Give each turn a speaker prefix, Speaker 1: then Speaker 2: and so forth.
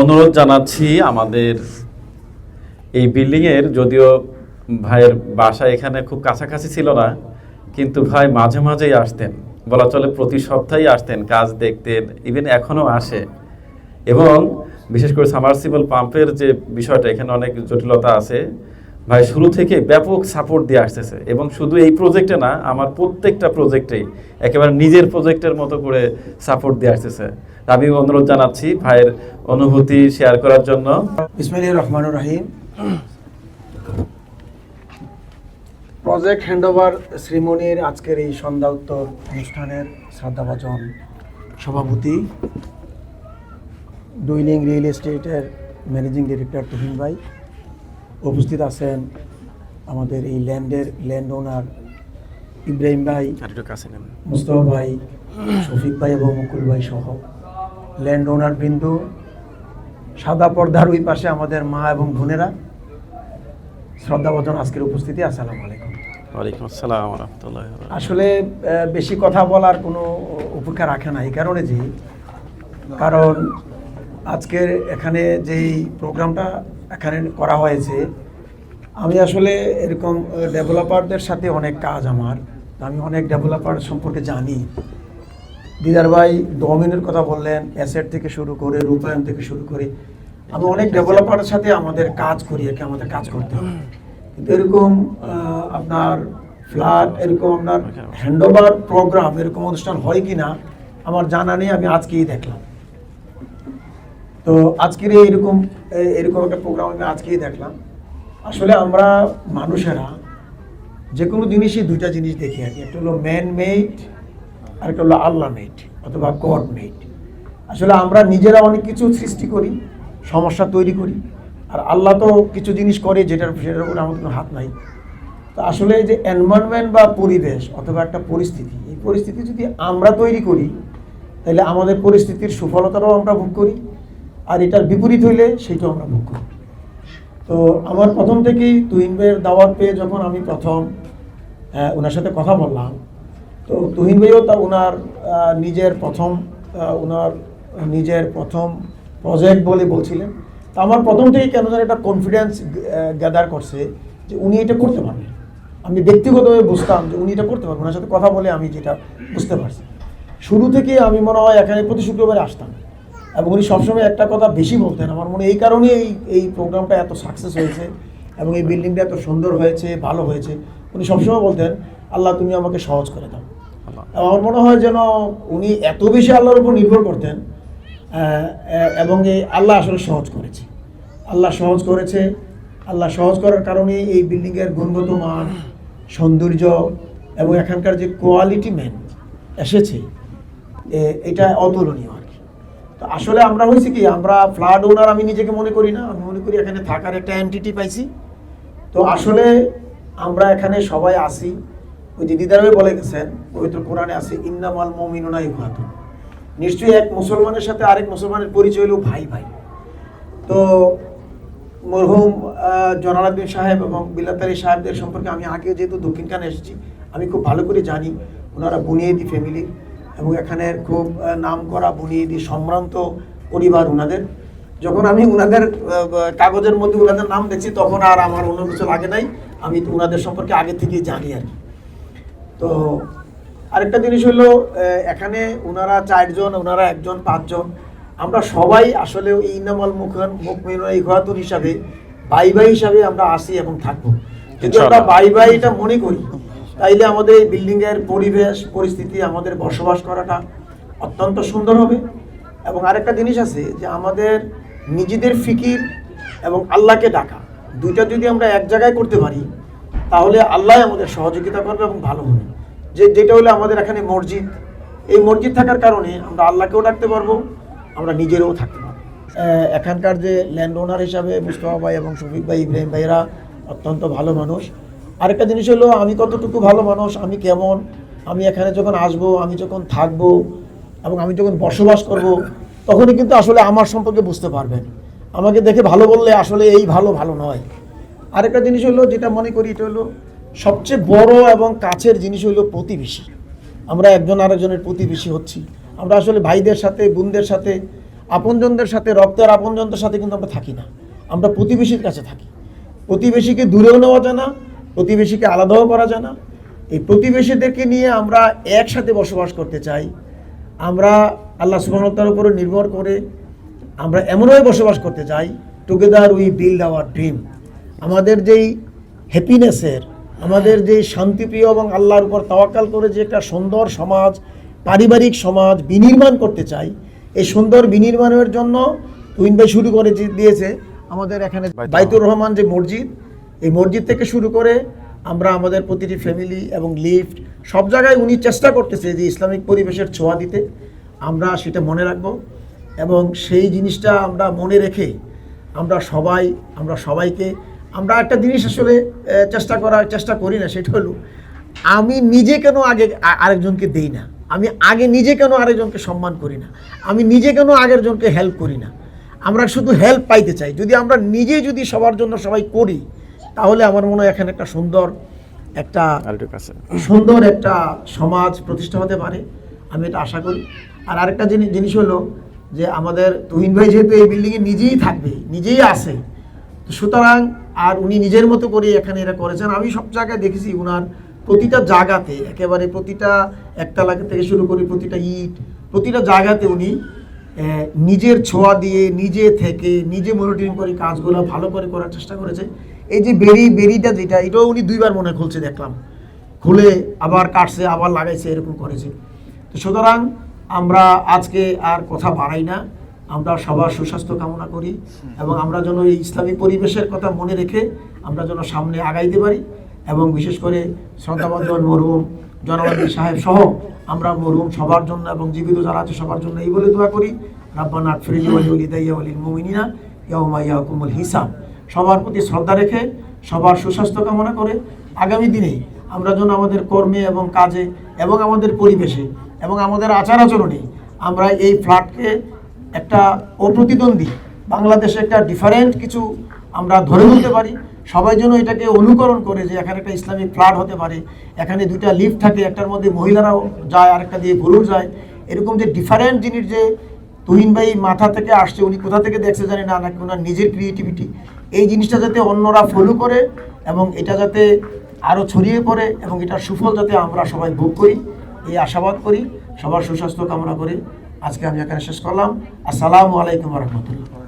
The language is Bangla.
Speaker 1: অনুরোধ জানাচ্ছি আমাদের এই বিল্ডিংয়ের, যদিও ভাইয়ের বাসা এখানে খুব কাছাকাছি ছিল না, কিন্তু ভাই মাঝে মাঝেই আসতেন। বলা চলে প্রতি সপ্তাহেই আসতেন, কাজ দেখতেন ইভেন এখনও আসে। এবং বিশেষ করে সামার্সিবল পাম্পের যে বিষয়টা, এখানে অনেক জটিলতা আছে। ভাই, শুরু থেকে ব্যাপক সাপোর্ট দিয়ে আসতেছে। এবং শুধু এই প্রজেক্টে না, আমার প্রত্যেকটা প্রজেক্টেই একেবারে নিজের প্রজেক্টের মতো করে সাপোর্ট দিয়ে আসতেছে। আমি অনুরোধ জানাচ্ছি ভাইয়ের অনুভূতি শেয়ার করার জন্য।
Speaker 2: বিসমিল্লাহ রহমান রাহিম। প্রজেক্ট হ্যান্ডওভার শ্রীমণির আজকের এই সন্ধ্যা উত্তর অনুষ্ঠানের শ্রদ্ধাভাজন সভাপতি dwelling real estate managing director Tuhin ভাই। উপস্থিত আছেন আমাদের এই ল্যান্ডের ল্যান্ড ওনার ইব্রাহিম ভাই মুস্তফা ভাই শফিক ভাই এবং মুকুল ভাই সহ ল্যান্ড ওনার বিন্দু সাদা পর্দার ওই পাশে আমাদের মা এবং বোনেরা। শ্রদ্ধাবর্ধন আজকের উপস্থিতি আসসালামু আলাইকুম।
Speaker 1: ওয়ালাইকুম আসসালাম রহমতুল্লাহ
Speaker 2: আসলে বেশি কথা বলার কোনো উপেক্ষা রাখে না এই কারণে যে কারণ আজকের এখানে যেই প্রোগ্রামটা এখানে করা হয়েছে। আমি আসলে এরকম ডেভেলপারদের সাথে অনেক কাজ আমার। আমি অনেক ডেভেলপার সম্পর্কে জানি। দিদার ভাই ডমিনের কথা বললেন অ্যাসেট থেকে শুরু করে রূপায়ণ থেকে শুরু করে। আমি অনেক ডেভেলপারের সাথে আমাদের কাজ করি আর কি আমাদের কাজ করতে হয় কিন্তু এরকম আপনার ফ্ল্যাট এরকম আপনার হ্যান্ডওভার প্রোগ্রাম এরকম অনুষ্ঠান হয় কি না আমার জানা নেই আমি আজকেই দেখলাম। তো আজকের এরকম এরকম একটা প্রোগ্রাম আমি আজকেই দেখলাম। আসলে আমরা মানুষেরা যে কোনো জিনিসই দুইটা জিনিস দেখি আর কি। একটা হলো ম্যান মেড আর একটা হলো আল্লাহ মেড অথবা গড মেড আসলে আমরা নিজেরা অনেক কিছু সৃষ্টি করি, সমস্যা তৈরি করি, আর আল্লাহ তো কিছু জিনিস করে যেটার, সেটার উপরে আমাদের কোনো হাত নাই। তো আসলে যে এনভায়রনমেন্ট বা পরিবেশ অথবা একটা পরিস্থিতি, এই পরিস্থিতি যদি আমরা তৈরি করি, তাহলে আমাদের পরিস্থিতির সুফলতাটাও আমরা ভোগ করি আর এটার বিপরীত হইলে সেটাও আমরা ভোগ করি তো আমার প্রথম থেকেই তুহিন ভাইয়ের দাওয়াত পেয়ে যখন আমি প্রথম ওনার সাথে কথা বললাম, তো তুহিন ভাইও তা ওনার নিজের প্রথম ওনার নিজের প্রথম প্রজেক্ট বলে বলছিলেন। তা আমার প্রথম থেকেই কেন যেন একটা কনফিডেন্স গ্যাদার করছে যে উনি এটা করতে পারবেন আমি ব্যক্তিগতভাবে বুঝতাম যে উনি এটা করতে পারবেন ওনার সাথে কথা বলে আমি যেটা বুঝতে পারছি। শুরু থেকে আমি মনে হয় এখানে প্রতি শুক্রবারে আসতাম। এবং উনি সবসময় একটা কথা বেশি বলতেন। আমার মনে এই কারণেই এই এই প্রোগ্রামটা এত সাকসেস হয়েছে এবং এই বিল্ডিংটা এত সুন্দর হয়েছে ভালো হয়েছে। উনি সবসময় বলতেন আল্লাহ তুমি আমাকে সহজ করে দাও। আমার মনে হয় যেন উনি এত বেশি আল্লাহর উপর নির্ভর করতেন এবং এই আল্লাহ আসলে সহজ করেছে। আল্লাহ সহজ করেছে। আল্লাহ সহজ করার কারণে এই বিল্ডিংয়ের গুণগত মান সৌন্দর্য এবং এখানকার যে কোয়ালিটি ম্যান এসেছে এটা অতুলনীয়। তো আসলে আমরা হয়েছে কি, আমরা ফ্লাড ওনার আমি নিজেকে মনে করি না, আমি মনে করি এখানে থাকার একটা এন্টিটি পাইছি। তো আসলে আমরা এখানে সবাই আসি ওই যে দিদারভাই বলে গেছেন, পবিত্র কোরআনে আছে, ইন্নামাল মমিনুনা ইউহাতু নিশ্চয়ই এক মুসলমানের সাথে আরেক মুসলমানের পরিচয় হলো ভাই ভাই। তো মরহুম জনালাদ্দিন সাহেব এবং বিলাতারি সাহেবদের সম্পর্কে আমি আগে যেহেতু দক্ষিণ কানে এসেছি, আমি খুব ভালো করে জানি, ওনারা বুনিয়েদি ফ্যামিলি এবং এখানের খুব নাম করা বুনিয়েদি সম্ভ্রান্ত পরিবার ওনাদের যখন আমি ওনাদের কাগজের মধ্যে ওনাদের নাম দেখছি তখন আর আমার অন্য কিছু লাগে নাই। আমি তো ওনাদের সম্পর্কে আগে থেকেই জানি আর কি। তো আরেকটা জিনিস হলো এখানে ওনারা চারজন ওনারা একজন পাঁচজন। আমরা সবাই আসলে এই ইনামাল মুখান মুখমিন ইঘাতুর হিসাবে বাই বাই হিসাবে আমরা আসি এবং থাকব। যদি আমরা। বাই বাই এটা মনে করি। তাইলে আমাদের এই বিল্ডিং এর পরিবেশ, পরিস্থিতি, আমাদের বসবাস করাটা অত্যন্ত সুন্দর হবে। এবং আরেকটা জিনিস আছে যে আমাদের নিজেদের ফিকির এবং আল্লাহকে ডাকা, দুইটা যদি আমরা এক জায়গায় করতে পারি, তাহলে আল্লাহ আমাদের সহযোগিতা করবে এবং ভালো হবে। যে যেটা হলো আমাদের এখানে মসজিদ, এই মসজিদ থাকার কারণে আমরা আল্লাহকেও ডাকতে পারব, আমরা নিজেরও থাকতে পারব। এখানকার যে ল্যান্ড ওনার হিসাবে মুস্তফা ভাই এবং শফিক ভাই, ইব্রাহিম ভাইরা অত্যন্ত ভালো মানুষ। আরেকটা জিনিস হলো, আমি কতটুকু ভালো মানুষ, আমি কেমন, আমি এখানে যখন আসব, আমি যখন থাকব, এবং আমি যখন বসবাস করব, তখনই কিন্তু আসলে আমার সম্পর্কে বুঝতে পারবেন। আমাকে দেখে ভালো বললে আসলে এই ভালো ভালো নয়। আরেকটা জিনিস হলো, যেটা মনে করি, এটা হলো সবচেয়ে বড় এবং কাছের জিনিস হলো প্রতিবেশী। আমরা একজন আরেকজনের প্রতিবেশী হচ্ছি। আমরা আসলে ভাইদের সাথে, বোনদের সাথে, আপনজনদের সাথে, রক্তের আপনজনদের সাথে কিন্তু আমরা থাকি না। আমরা প্রতিবেশীর কাছে থাকি। প্রতিবেশীকে দূরেও নেওয়া যায় না প্রতিবেশীকে আলাদাও করা যায় না। এই প্রতিবেশীদেরকে নিয়ে আমরা একসাথে বসবাস করতে চাই। আমরা আল্লাহ সুবাহতার উপরে নির্ভর করে আমরা এমনভাবে বসবাস করতে চাই together we build our dream আমাদের যেই হ্যাপিনেসের আমাদের যেই শান্তিপ্রিয় এবং আল্লাহর উপর তাওয়াক্কাল করে যে একটা সুন্দর সমাজ পারিবারিক সমাজ বিনির্মাণ করতে চাই এই সুন্দর বিনির্মাণের জন্য তুইন ভাই শুরু করে দিয়েছে আমাদের এখানে
Speaker 1: বাইতুর
Speaker 2: বাইতুর রহমান যে মসজিদ এই মসজিদ থেকে শুরু করে আমরা আমাদের প্রতিটি ফ্যামিলি এবং লিফট সব জায়গায় উনি চেষ্টা করতেছে যে ইসলামিক পরিবেশের ছোঁয়া দিতে। আমরা সেটা মনে রাখব এবং সেই জিনিসটা আমরা মনে রেখে আমরা সবাই, আমরা সবাইকে, আমরা একটা জিনিস আসলে চেষ্টা করার চেষ্টা করি না, সেটা হলো আমি নিজে কেন আগে আরেকজনকে দেই না? আমি আগে নিজে কেন আরেকজনকে সম্মান করি না? আমি নিজে কেন আগের জনকে হেল্প করি না? আমরা শুধু হেল্প পাইতে চাই। যদি আমরা নিজে যদি সবার জন্য সবাই করি তাহলে আমার মনে হয় এখানে একটা সুন্দর একটা সুন্দর একটা সমাজ প্রতিষ্ঠা হতে পারে আমি এটা আশা করি। আর আরেকটা জিনিস জিনিস হলো যে আমাদের তুহিন ভাই যেহেতু এই বিল্ডিংয়ে নিজেই থাকবে নিজেই আসে তো সুতরাং আর উনি নিজের মতো করে এখানে এরা করেছেন। আমি সব জায়গায় দেখেছি উনার প্রতিটা জায়গাতে একেবারে প্রতিটা একতলা থেকে শুরু করে প্রতিটা ইট প্রতিটা জায়গাতে উনি নিজের ছোঁয়া দিয়ে, নিজে থেকে, নিজে মনিটরিং করে কাজগুলো ভালো করে করার চেষ্টা করেছে। এই যে বেরি, বেরিটা যেটা, এটাও উনি দুইবার মনে খুলছে, দেখলাম। খুলে আবার কাটছে, আবার লাগাইছে, এরকম করেছে। তো সুতরাং আমরা আজকে আর কথা বাড়াই না। আমরা সবার সুস্বাস্থ্য কামনা করি এবং আমরা যেন এই ইসলামী পরিবেশের কথা মনে রেখে আমরা যেন সামনে আগাইতে পারি এবং বিশেষ করে শ্রদ্ধাবর্ধন মরহুম জনবাদী সাহেব সহ আমরা মরুম সবার জন্য এবং জীবিত যারা আছে সবার জন্য এই বলে দোয়া করি। রাব্বানা ফিরিজি ওয়ালি ওলি দাইয়া ওয়ালিল মুমিনিনা ইয়াউমা ইয়াকুমুল হিসাব। সবার প্রতি শ্রদ্ধা রেখে সবার সুস্বাস্থ্য কামনা করে আগামী দিনে আমরা যেন আমাদের কর্মে এবং কাজে এবং আমাদের পরিবেশে এবং আমাদের আচার আচরণে আমরা এই ফ্ল্যাটকে একটা অপ্রতিদ্বন্দ্বী, বাংলাদেশে একটা ডিফারেন্ট কিছু আমরা ধরে নিতে পারি। সবাই যেন এটাকে অনুকরণ করে যে এখানে একটা ইসলামিক ফ্ল্যাট হতে পারে, এখানে দুইটা লিফট থাকে, একটার মধ্যে মহিলারাও যায়, আরেকটা দিয়ে পুরুষ যায়। এরকম যে ডিফারেন্ট জিনিস যে তুহিন ভাই মাথা থেকে আসছে, উনি কোথা থেকে দেখছে জানি না, নাকি ওনার নিজের ক্রিয়েটিভিটি এই জিনিসটা যাতে অন্যরা ফলো করে এবং এটা যাতে আরও ছড়িয়ে পড়ে এবং এটার সুফল যাতে আমরা সবাই ভোগ করি, এই আশাবাদ করি। সবার সুস্বাস্থ্য কামনা করে আজকে আমি এখানে শেষ করলাম। আসসালামু আলাইকুম রহমতুল্লাহ।